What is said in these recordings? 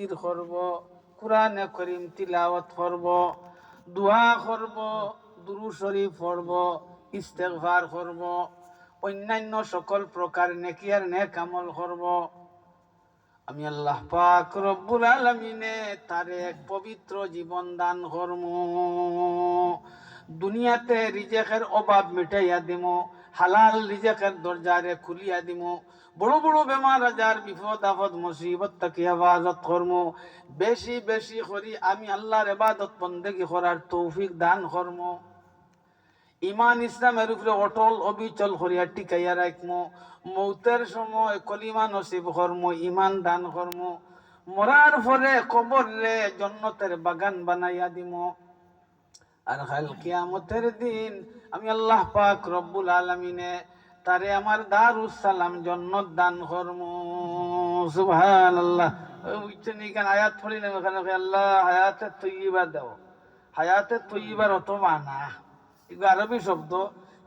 জিকির করব, কোরআনে করিম তিলাওয়াত করব, দোয়া করব দুরু শরীফ পড়ব, ইস্তেগফার করব, অন্যান্য সকল প্রকার নেকিয়ার নেক আমল করব। আমি আল্লাহ পাক রব্বুল আলমিনে তার এক পবিত্র জীবন দান কর্ম। দুনিয়াতে রিজেকের অভাব মিটাইয়া দিম। হালাল রিজেকের দরজারে খুলিয়া দিম। বড় বড় বেমার আজার, বিপদ আপদ, মুসিবত তাকে হেফাজত কর্ম। বেশি বেশি করি আমি আল্লাহর এবাদত বন্দেগি করার তৌফিক দান কর্ম। ইমান ইসলামের উপরে অটল অবিচল করিয়া টিকাইয়া রাখমো। মৌতের সময় কলিমা নসিব কর্ম ইমান দান কর্ম। মরার পরে কবর রে জন্নতের বাগান বানাইয়া দিম। আর কাল কিয়ামতের দিন আমি আল্লাহ পাক রব্বুল আলমিনে তারে আমার দারুস সালাম জন্নত দান কর্ম। সুবহান আল্লাহ বুঝছেন এখানে আয়াত পড়িলাম এখানে আল্লাহ হায়াতে তৈবা দাও। হায়াতে তৈবার অত মানা। এগুলো আরবি শব্দ।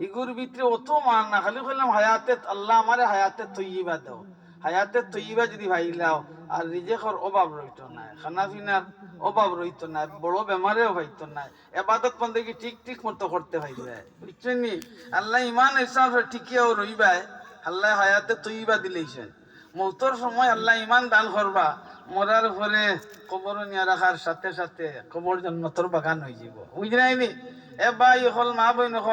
এগুর ভিতরে অত মান। না খালি বললাম হায়াতে আল্লাহ আমারে হায়াতে তৈবা দাও। হায়াতে তৈবা যদি ভাইলাও আর রিজেকর অভাব রইত নাই খানা পিনার অভাব রইত নাই, বড় বেমারেও হইত নাই, এবাদত বন্দে কি ঠিক ঠিক মতো করতে পাইবে বুঝছেন নি? আল্লাহ ইমান ইসলাম ঠিকিয়াও রইবাই, আল্লাহ হায়াতে তৈবা দিলেইছেন। মৌতর সময় আল্লাহ ইমান দান করবা, মরার পরে কবর নিয়ে রাখার সাথে সাথে কবর জন্নতর বাগান হয়ে যাব বুঝলেন এ ভাই হল, মা বইন হল